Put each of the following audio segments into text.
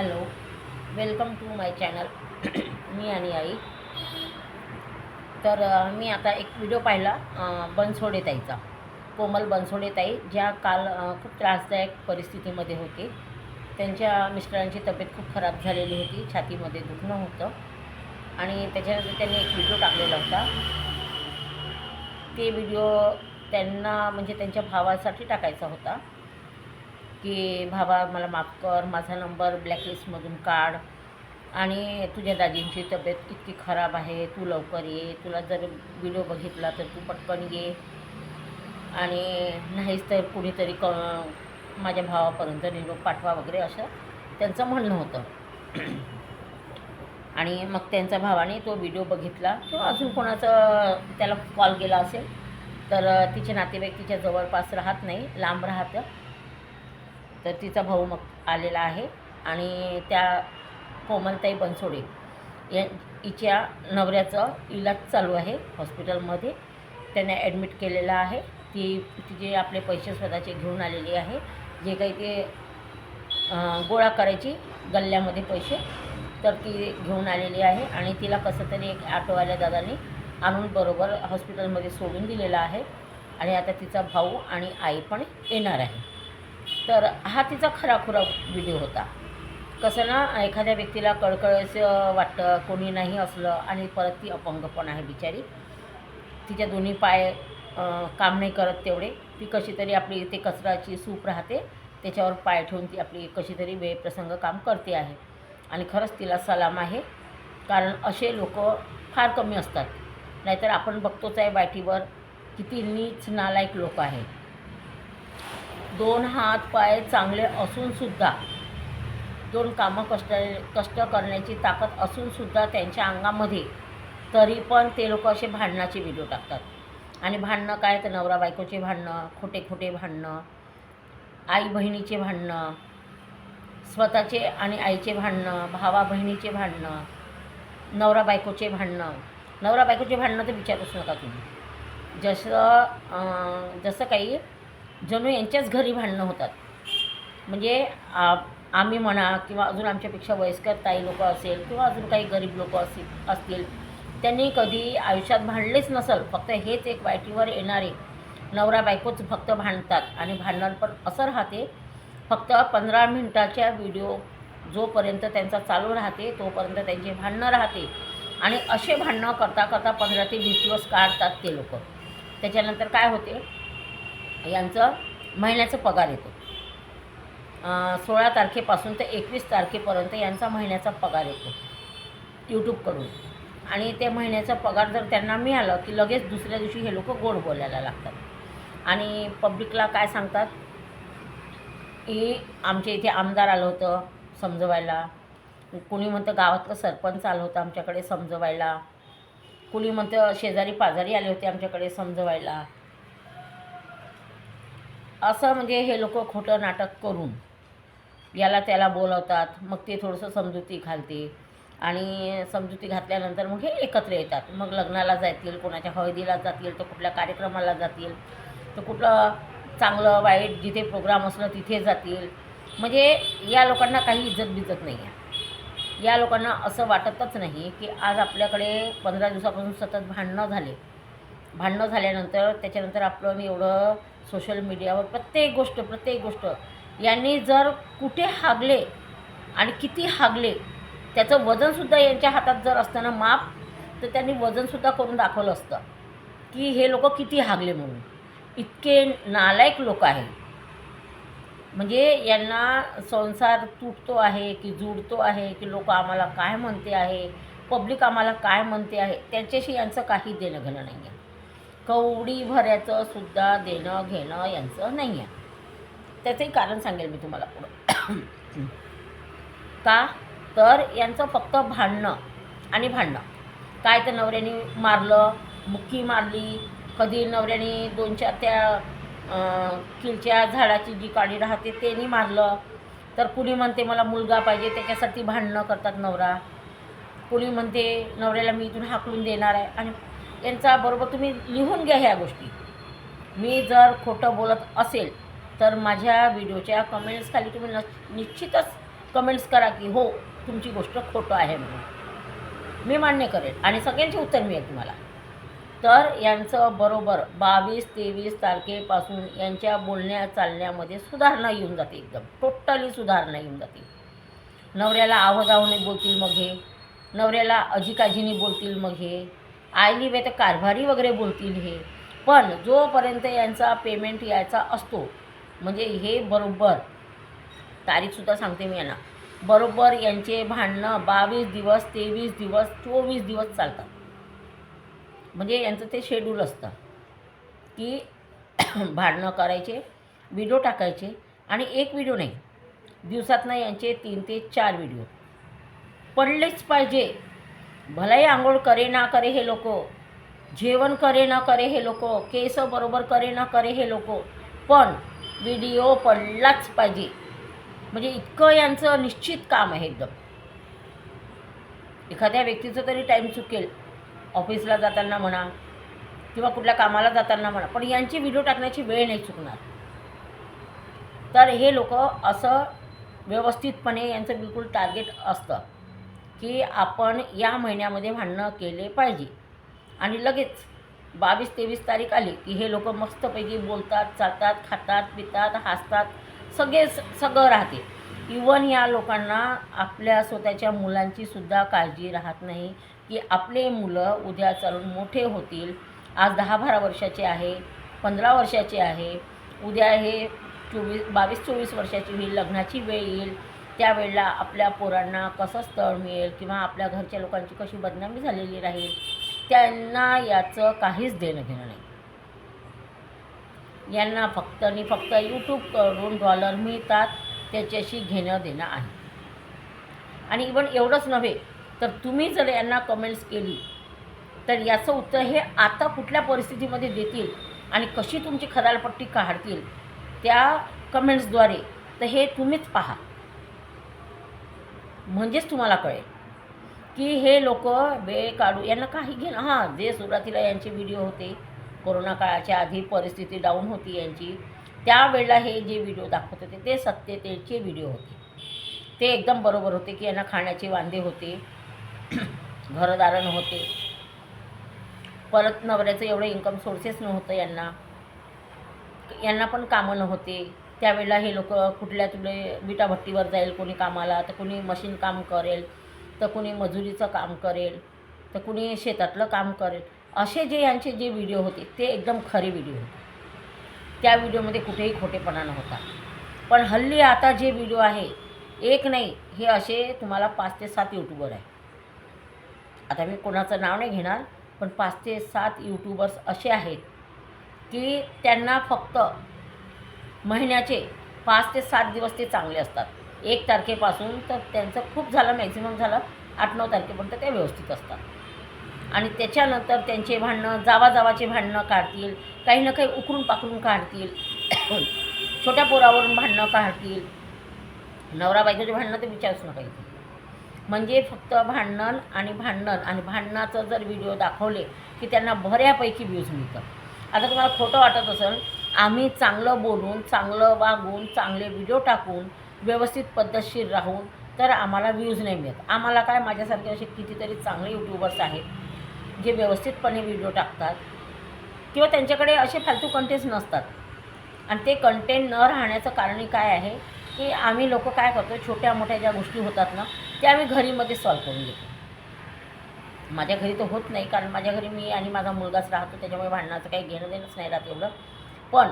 Hello welcome to my channel. मी आणि आई. तर मी आता एक व्हिडिओ पाहिला बनसोडे ताईचा कोमल बनसोडे ताई ज्या काल खूप त्रासदायक परिस्थितीमध्ये होते. त्यांच्या मिस्टरांची तब्येत खूप खराब झालेली होती छातीमध्ये दुखणं होतं. आणि त्याच्यानंतर त्यांनी एक व्हिडिओ टाकलेला होता. ते व्हिडिओ त्यांना म्हणजे त्यांच्या भावासाठी टाकायचा होता. की भावा मला माफ कर माझा नंबर ब्लॅकलिस्टमधून काढ. आणि तुझ्या दाजींची तब्येत इतकी खराब आहे तू लवकर ये. तुला जर व्हिडिओ बघितला तर तू पटकन ये. आणि नाहीच तर कुणीतरी क माझ्या भावापर्यंत निरोप पाठवा वगैरे असं त्यांचं म्हणणं होतं. आणि मग त्यांच्या भावाने तो व्हिडिओ बघितला. किंवा अजून कोणाचं त्याला कॉल केला असेल तर तिचे नातेवाईक तिच्या जवळपास राहत नाही लांब राहतं. तर तिचा भाऊ मग आलेला आहे आणि त्या कोमलताई बनसोडे या हिच्या नवऱ्याचं इलाज चालू आहे हॉस्पिटलमध्ये. त्याने ॲडमिट केलेलं आहे. ती तिचे आपले पैसे स्वतःचे घेऊन आलेली आहे. जे काही ते गोळा करायची गल्ल्यामध्ये पैसे तर ती घेऊन आलेली आहे आणि तिला कसं तरी एक ऑटोवाल्या दादाने आणून बरोबर हॉस्पिटलमध्ये सोडून दिलेलं आहे. आणि आता तिचा भाऊ आणि आई पण येणार आहे. तर हा तिचा खराखुरा व्हिडिओ होता. कसं ना एखाद्या व्यक्तीला कळकळचं वाटतं कोणी नाही असलं आणि परत ती अपंग पण आहे बिचारी. तिच्या दोन्ही पाय काम नाही करत तेवढे. ती कशी तरी आपली ते कचराची सूप राहते त्याच्यावर पाय ठेवून ती आपली कशी तरी वेळप्रसंग काम करते आहे. आणि खरंच तिला सलाम आहे कारण असे लोक फार कमी असतात. नाहीतर आपण बघतोच आहे वाटीवर किती नीच नालायक लोक आहेत. दोन हात पाय चांगले असूनसुद्धा दोन कामं कष्ट कष्ट करण्याची ताकद असूनसुद्धा त्यांच्या अंगामध्ये तरी पण ते लोक असे भांडणाचे व्हिडिओ टाकतात. आणि भांडणं काय तर नवरा बायकोचे भांडणं खोटे खोटे भांडणं आई बहिणीचे भांडणं स्वतःचे आणि आईचे भांडणं भावा बहिणीचे भांडणं नवरा बायकोचे भांडणं. नवरा बायकोचे भांडणं तर विचारूच नका तुम्ही. जसं जसं काही जणू यांच्याच घरी भांडणं होतात. म्हणजे आ- आम्ही म्हणा किंवा अजून आमच्यापेक्षा वयस्कर ताई लोक असेल किंवा अजून काही गरीब लोक असतील असतील त्यांनी कधी आयुष्यात भांडलेच नसल फक्त हेच एक वाईटीवर येणारे नवरा बायकोच फक्त भांडतात आणि भांडण पण असं राहते. फक्त पंधरा मिनटाच्या व्हिडिओ जोपर्यंत त्यांचा चालू राहते तोपर्यंत त्यांचे भांडणं राहते. आणि असे भांडणं करता करता पंधरा ते वीस दिवस काढतात ते लोक. त्याच्यानंतर काय होते? यांचं महिन्याचा पगार येतो. सोळा तारखेपासून ते एकवीस तारखेपर्यंत यांचा महिन्याचा पगार येतो. यूट्यूबकडून आणि ते महिन्याचा पगार जर त्यांना मिळालं की लगेच दुसऱ्या दिवशी हे लोक गोड बोलायला लागतात. आणि पब्लिकला काय सांगतात? की आमच्या इथे आमदार आलं होतं समजवायला. कुणी म्हणतं गावातलं सरपंच आलं होतं आमच्याकडे समजवायला. कुणी म्हणतं शेजारी पाजारी आले होते आमच्याकडे समजवायला. असं म्हणजे हे लोक खोटं नाटक करून याला त्याला बोलवतात मग ते थोडंसं समजुती घालते आणि समजुती घातल्यानंतर मग हे एकत्र येतात. मग लग्नाला जातील कोणाच्या हळदीला जातील तर कुठल्या कार्यक्रमाला जातील तर कुठलं चांगलं वाईट जिथे प्रोग्राम असलं तिथे जातील. म्हणजे या लोकांना काही इज्जत बिजत नाही आहे. या लोकांना असं वाटतच नाही की आज आपल्याकडे पंधरा दिवसापासून सतत भांडणं झाले. भांडणं झाल्यानंतर त्याच्यानंतर आपलं एवढं सोशल मीडियावर प्रत्येक गोष्ट प्रत्येक गोष्ट यांनी जर कुठे हागले आणि किती हागले त्याचं वजनसुद्धा यांच्या हातात जर असताना माप तर त्यांनी वजनसुद्धा करून दाखवलं असतं की हे लोक किती हागले म्हणून. इतके नालायक लोक आहेत. म्हणजे यांना संसार तुटतो आहे की जुडतो आहे की लोक आम्हाला काय म्हणते आहे पब्लिक आम्हाला काय म्हणते आहे त्यांच्याशी यांचं काही देणं घेणं नाही आहे कवडी भऱ्याचं सुद्धा देणं घेणं यांचं नाही आहे त्याचंही कारण सांगेल मी तुम्हाला पुढं. का? तर यांचं फक्त भांडणं आणि भांडणं. काय तर नवऱ्याने मारलं मुक्की मारली कधी नवऱ्याने दोन चार त्या किलच्या झाडाची जी काडी राहते तेनी मारलं. तर कुणी म्हणते मला मुलगा पाहिजे त्याच्यासाठी भांडणं करतात नवरा. कुणी म्हणते नवऱ्याला मी इथून हाकलून देणार आहे. आणि यांचा बरोबर तुम्ही लिहून घ्या ह्या गोष्टी. मी जर खोटं बोलत असेल तर माझ्या व्हिडिओच्या कमेंट्स खाली तुम्ही न निश्चितच कमेंट्स करा की हो तुमची गोष्ट खोटं आहे म्हणून. मी मान्य करेन आणि सगळ्यांचे उत्तर मिळेल तुम्हाला. तर यांचं बरोबर बावीस तेवीस तारखेपासून यांच्या बोलण्या चालण्यामध्ये सुधारणा येऊन जाते एकदम. टोटली सुधारणा येऊन जाते. नवऱ्याला आवाजावने बोलतील मग हे. नवऱ्याला अजिकाजीनी बोलतील मग हे. आयली वे तर कारभारी वगैरे बोलतील हे. पण जोपर्यंत यांचा पेमेंट यायचा असतो म्हणजे हे बरोबर तारीखसुद्धा सांगते मी यांना बरोबर यांचे भांडणं बावीस दिवस तेवीस दिवस चोवीस दिवस चालतात. म्हणजे यांचं ते शेड्यूल असतं की भांडणं करायचे व्हिडिओ टाकायचे आणि एक व्हिडिओ नाही. दिवसातनं यांचे तीन ते चार व्हिडिओ पडलेच पाहिजे. भलाही आंघोळ करे ना करे हे लोक. जेवण करे ना करे हे लोक. केस बरोबर करे ना करे हे लोक. पण व्हिडिओ पडलाच पाहिजे. म्हणजे इतकं यांचं निश्चित काम आहे एकदम. एखाद्या व्यक्तीचं तरी टाईम चुकेल. ऑफिसला जाताना म्हणा किंवा कुठल्या कामाला जाताना म्हणा. पण यांची व्हिडिओ टाकण्याची वेळ नाही चुकणार. तर हे लोक असं व्यवस्थितपणे यांचं बिलकुल टार्गेट असतं. की आपण या महिन्यामध्ये भांडणं केले पाहिजे. आणि लगेच बावीस तेवीस तारीख आली की हे लोक मस्तपैकी बोलतात चालतात खातात पितात हसतात सगळे सगळं राहते. इवन या लोकांना आपल्या स्वतःच्या मुलांची सुद्धा काळजी राहत नाही की आपले मुलं उद्या चालून मोठे होतील. आज दहा बारा वर्षाचे आहे पंधरा वर्षाचे आहे. उद्या हे चोवीस बावीस चोवीस वर्षाची होईल लग्नाची वेळ येईल. त्यावेळेला आपल्या पोरांना कसं स्थळ मिळेल किंवा आपल्या घरच्या लोकांची कशी बदनामी झालेली राहील त्यांना याचं काहीच देणं घेणं नाही. यांना फक्त आणि फक्त यूट्यूबकडून डॉलर मिळतात त्याच्याशी घेणं देणं आहे. आणि इवन एवढंच नव्हे तर तुम्ही जर यांना कमेंट्स केली तर याचं उत्तर हे आता कुठल्या परिस्थितीमध्ये देतील आणि कशी तुमची खदालपट्टी काढतील त्या कमेंट्सद्वारे तर हे तुम्हीच पहा. म्हणजेच तुम्हाला कळेल. की हे लोक वेळ काढू यांना काही घेणं हां जे सुरुवातीला यांचे व्हिडिओ होते कोरोना काळाच्या आधी परिस्थिती डाऊन होती यांची त्यावेळेला हे जे व्हिडिओ दाखवत होते ते सत्यतेचे व्हिडिओ होते. ते एकदम बरोबर होते की यांना खाण्याचे वांदे होते घरदारण होते. परत नवऱ्याचं एवढं इन्कम सोर्सेस नव्हतं यांना. यांना पण कामं नव्हते. त्यावेळेला हे लोक कुठल्या तुले विटाभट्टीवर जाईल कोणी कामाला तर कोणी मशीन काम करेल तर कोणी मजुरीचं काम करेल तर कोणी शेतातलं काम करेल. असे जे यांचे जे व्हिडिओ होते ते एकदम खरे व्हिडिओ होते. त्या व्हिडिओमध्ये कुठेही खोटेपणा नव्हता. पण हल्ली आता जे व्हिडिओ आहे एक नाही हे असे तुम्हाला पाच ते सात यूट्यूबर आहे. आता मी कोणाचं नाव नाही घेणार पण पाच ते सात यूट्यूबर्स असे आहेत की त्यांना फक्त महिन्याचे पाच ते सात दिवस ते चांगले असतात. एक तारखेपासून तर त्यांचं खूप झालं मॅक्झिमम झालं आठ नऊ तारखेपर्यंत ते व्यवस्थित असतात. आणि त्याच्यानंतर त्यांचे भांडणं जावाजावाचे भांडणं काढतील काही ना काही उकरून पाकडून काढतील छोट्या पोरावरून भांडणं काढतील. नवरा बायकोचे भांडणं ते विचारूच नका इथे. म्हणजे फक्त भांडण आणि भांडण आणि भांडणाचं जर व्हिडिओ दाखवले की त्यांना बऱ्यापैकी व्ह्यूज मिळतं आता तुम्हाला खोटं वाटत असेल आम्ही चांगलं बोलून चांगलं वागून चांगले व्हिडिओ टाकून व्यवस्थित पद्धतशीर राहून तर आम्हाला व्ह्यूज नाही मिळत. आम्हाला काय माझ्यासारखे असे कितीतरी चांगले यूट्यूबर्स आहेत जे व्यवस्थितपणे व्हिडिओ टाकतात किंवा त्यांच्याकडे असे फालतू कंटेंट्स नसतात. आणि ते कंटेंट न राहण्याचं कारणही काय आहे की आम्ही लोक काय करतो छोट्या मोठ्या ज्या गोष्टी होतात ना त्या आम्ही घरीमध्ये सॉल्व करून घेतो. माझ्या घरी तर होत नाही कारण माझ्या घरी मी आणि माझा मुलगाच राहतो त्याच्यामुळे भांडणाचं काही घेणं देणंच नाही राहत एवढं. पण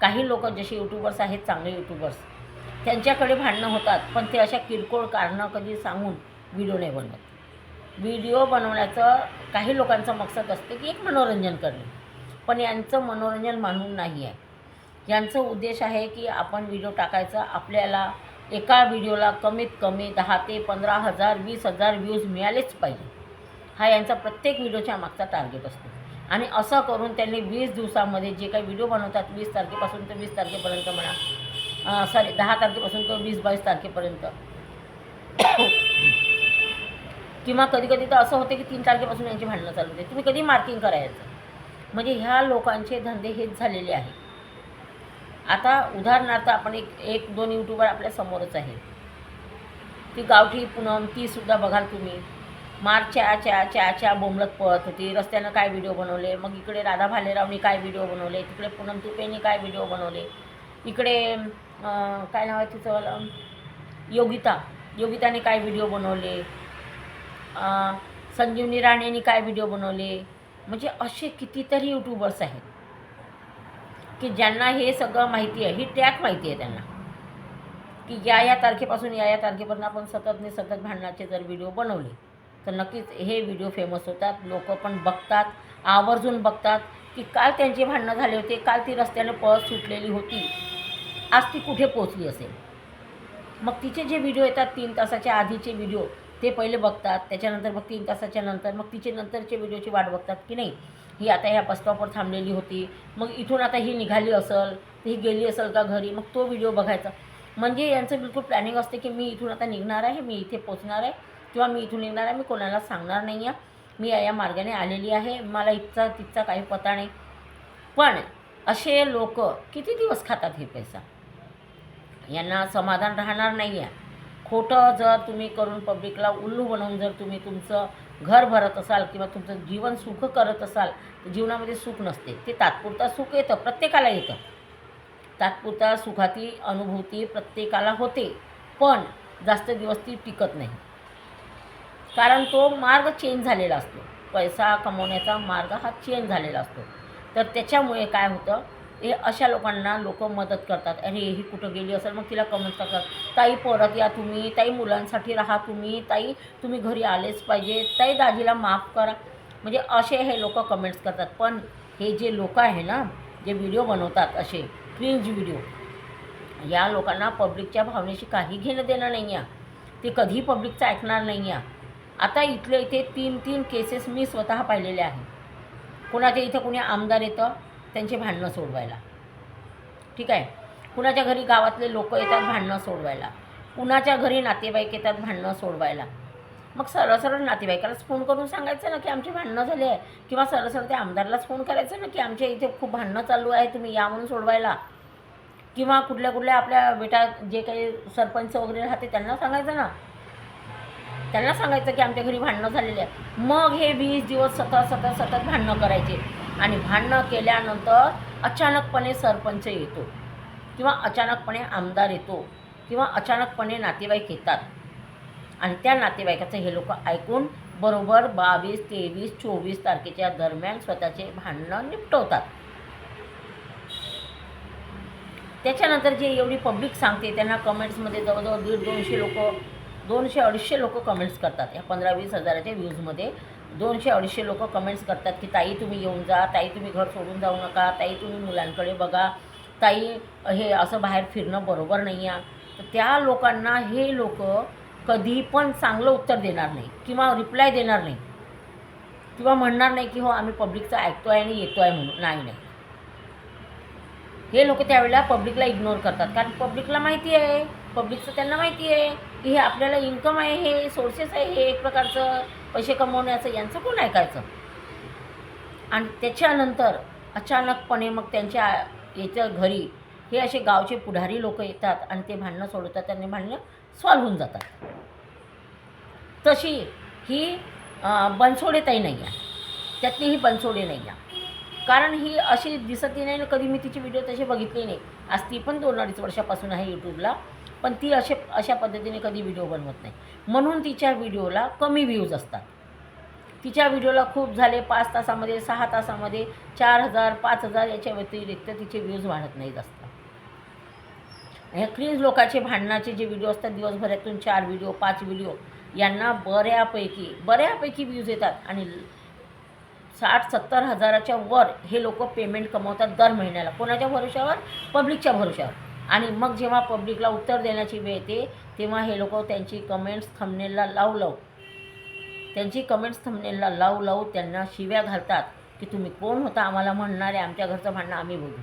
काही लोक जसे यूट्यूबर्स आहेत चांगले यूट्यूबर्स त्यांच्याकडे भांडणं होतात पण ते अशा किरकोळ कारणं कधी सांगून व्हिडिओ नाही बनवत. व्हिडिओ बनवण्याचं काही लोकांचं मकसद असते की एक मनोरंजन करणे. पण यांचं मनोरंजन म्हणून नाही आहे. यांचं उद्देश आहे की आपण व्हिडिओ टाकायचा आपल्याला एका व्हिडिओला कमीत कमी दहा ते पंधरा हजार वीस हजार व्ह्यूज मिळालेच पाहिजे. हा यांचा प्रत्येक व्हिडिओच्या मागचा टार्गेट असतो. आणि असं करून त्यांनी वीस दिवसामध्ये जे काही व्हिडिओ बनवतात वीस तारखेपासून ते वीस तारखेपर्यंत म्हणा. सॉरी दहा तारखेपासून तर वीस बावीस तारखेपर्यंत. किंवा कधी कधी तर असं होते की तीन तारखेपासून यांची भांडणं चालू होते. तुम्ही कधी मार्किंग करायचं? म्हणजे ह्या लोकांचे धंदे हेच झालेले आहे. आता उदाहरणार्थ आपण एक एक दोन यूट्यूबर आपल्या समोरच आहे. ती गावठी पूनम तीसुद्धा बघाल तुम्ही. मार च्या च्या च्या च्या बोंबलत पळत होती. रस्त्यानं काय व्हिडिओ बनवले? मग इकडे राधा भालेरावनी काय व्हिडिओ बनवले? तिकडे पूनम तुपेनी काय व्हिडिओ बनवले? इकडे काय नाव आहे तिचं? योगिता. योगिताने काय व्हिडिओ बनवले? संजीवनी राणेंनी काय व्हिडिओ बनवले? म्हणजे असे कितीतरी यूट्यूबर्स आहेत. की ज्यांना हे सगळं माहिती आहे. ही ट्रॅक माहिती आहे त्यांना. की या या तारखेपासून या या तारखेपर्यंत आपण सततने सतत भांडणाचे जर व्हिडिओ बनवले तर नक्कीच हे व्हिडिओ फेमस होतात. लोक पण बघतात आवर्जून बघतात की काल त्यांचे भांडणं झाले होते काल ती रस्त्याने पळत सुटलेली होती. आज ती कुठे पोचली असेल? मग तिचे जे व्हिडिओ येतात तीन तासाच्या आधीचे व्हिडिओ ते पहिले बघतात. त्याच्यानंतर मग तीन तासाच्या नंतर मग तिचे नंतरचे व्हिडिओची वाट बघतात की नाही? ही आता ह्या बसस्टॉपवर थांबलेली होती. मग इथून आता ही निघाली असेल ही गेली असेल का घरी? मग तो व्हिडिओ बघायचा. म्हणजे यांचं बिलकुल प्लॅनिंग असते की मी इथून आता निघणार आहे मी इथे पोचणार आहे. किंवा मी इथून निघणार आहे मी कोणाला सांगणार नाही आहे. मी या या मार्गाने आलेली आहे. मला इथचा तिथचा काही पता नाही. पण असे लोक किती दिवस खातात हे पैसा? यांना समाधान राहणार नाही आहे. खोटं जर तुम्ही करून पब्लिकला उल्लू बनवून जर तुम्ही तुमचं घर भरत असाल किंवा तुमचं जीवन सुख करत असाल तर जीवनामध्ये सुख नसते. ते तात्पुरता सुख येतं प्रत्येकाला येतं. तात्पुरता सुखाची अनुभूती प्रत्येकाला होते. पण जास्त दिवस ती टिकत नाही. कारण तो मार्ग चेंज झालेला असतो. पैसा कमवण्याचा मार्ग हा चेंज झालेला असतो. तर त्याच्यामुळे काय होतं हे अशा लोकांना लोक मदत करतात. अरे ही कुठं गेली असेल मग तिला कमेंट करतात. ताई परत या तुम्ही. ताई मुलांसाठी राहा तुम्ही. ताई तुम्ही घरी आलेच पाहिजे. ताई दाजीला माफ करा. म्हणजे असे हे लोक कमेंट्स करतात. पण हे जे लोक आहे ना जे व्हिडिओ बनवतात असे क्रिंज व्हिडिओ या लोकांना पब्लिकच्या भावनेशी काही घेणं देणं नाही आहे ते कधी पब्लिकचं ऐकणार नाही आहे आता इथले इथे तीन तीन केसेस मी स्वतः पाहिलेले आहे कुणाच्या इथं कुणी आमदार येतं त्यांचे भांडणं सोडवायला. ठीक आहे? कुणाच्या घरी गावातले लोक येतात भांडणं सोडवायला. कुणाच्या घरी नातेवाईक येतात भांडणं सोडवायला. मग सरळ सरळ नातेवाईकालाच फोन करून सांगायचं ना की आमची भांडणं झाली आहे. किंवा सरळ सरळ त्या आमदारलाच फोन करायचं ना की आमच्या इथे खूप भांडणं चालू आहे तुम्ही या म्हणून सोडवायला. किंवा कुठल्या कुठल्या आपल्या बेटा जे काही सरपंच वगैरे राहते त्यांना सांगायचं ना त्यांना सांगायचं की आमच्या घरी भांडणं झालेली आहे मग हे वीस दिवस सतत सतत सतत भांडणं करायचे. आणि भांडणं केल्यानंतर अचानकपणे सरपंच येतो. किंवा अचानकपणे आमदार येतो. किंवा अचानकपणे नातेवाईक येतात. आणि त्या नातेवाईकाचं हे लोक ऐकून बरोबर बावीस तेवीस चोवीस तारखेच्या दरम्यान स्वतःचे भांडणं निपटवतात. त्याच्यानंतर जे एवढी पब्लिक सांगते त्यांना कमेंट्समध्ये जवळजवळ दीड दोनशे लोक दोनशे अडीचशे लोक कमेंट्स करतात. या पंधरा वीस हजाराच्या व्ह्यूजमध्ये दोनशे अडीचशे लोक कमेंट्स करतात की ताई तुम्ही येऊन जा. ताई तुम्ही घर सोडून जाऊ नका. ताई तुम्ही मुलांकडे बघा. ताई हे असं बाहेर फिरणं बरोबर नाही आहे. तर त्या लोकांना हे लोक कधी पण चांगलं उत्तर देणार नाही किंवा रिप्लाय देणार नाही. किंवा म्हणणार नाही की हो आम्ही पब्लिकचं ऐकतो आहे आणि येतो आहे म्हणून. नाही नाही. हे लोक त्यावेळेला पब्लिकला इग्नोर करतात. कारण पब्लिकला माहिती आहे. पब्लिकचं त्यांना माहिती आहे. की हे आपल्याला इन्कम आहे हे सोर्सेस आहे हे एक प्रकारचं पैसे कमवण्याचं यांचं कोण ऐकायचं? आणि त्याच्यानंतर अचानकपणे मग त्यांच्या याच्या घरी हे असे गावचे पुढारी लोक येतात आणि ते भांडणं सोडवतात त्यांनी भांडणं सॉल्व्ह होऊन जातात. तशी ही अं, बनसोडेताई नाही आहे त्यातली ही बनसोडे नाही आहे कारण ही अशी दिसतही नाही ना कधी मी तिचे व्हिडिओ तसे बघितले नाही. आज ती पण दोन अडीच वर्षापासून आहे यूट्यूबला पण ती असे अशा पद्धतीने कधी व्हिडिओ बनवत नाही. म्हणून तिच्या व्हिडिओला कमी व्ह्यूज असतात. तिच्या व्हिडिओला खूप झाले पाच तासामध्ये सहा तासामध्ये चार हजार पाच हजार याच्या व्यतिरिक्त तिचे व्ह्यूज वाढत नाही जास्त ह्या क्रीज लोकांचे भांडणाचे जे व्हिडिओ असतात दिवसभरातून चार व्हिडिओ पाच व्हिडिओ यांना बऱ्यापैकी बऱ्यापैकी व्ह्यूज येतात. आणि साठ सत्तर हजाराच्या वर हे लोक पेमेंट कमवतात दर महिन्याला. कोणाच्या भरोशावर पब्लिकच्या भरोशावर आणि मग जेव्हा पब्लिकला उत्तर देण्याची वेळ येते तेव्हा हे लोक त्यांची कमेंट्स थंबनेलला लावू लावू त्यांची कमेंट्स थंबनेलला लावू लावू त्यांना शिव्या घालतात की तुम्ही कोण होता आम्हाला म्हणणारे आमच्या घरचं भांडणं आम्ही बोलू.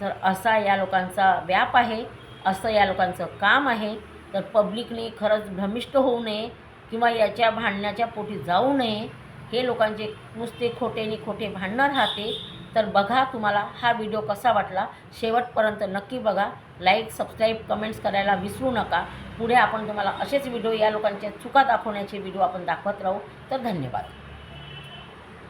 तर असा या लोकांचा व्याप आहे असं या लोकांचं काम आहे. तर पब्लिकने खरंच भ्रमिष्ट होऊ नये किंवा याच्या भांडण्याच्या पोटी जाऊ नये हे लोकांचे नुसते खोटेनी खोटे भांडणं राहते. तर बघा तुम्हाला हा व्हिडिओ कसा वाटला. शेवटपर्यंत नक्की बघा. लाईक सबस्क्राईब कमेंट्स करायला विसरू नका. पुढे आपण तुम्हाला असेच व्हिडिओ या लोकांच्या चुका दाखवण्याचे व्हिडिओ आपण दाखवत राहू. तर धन्यवाद.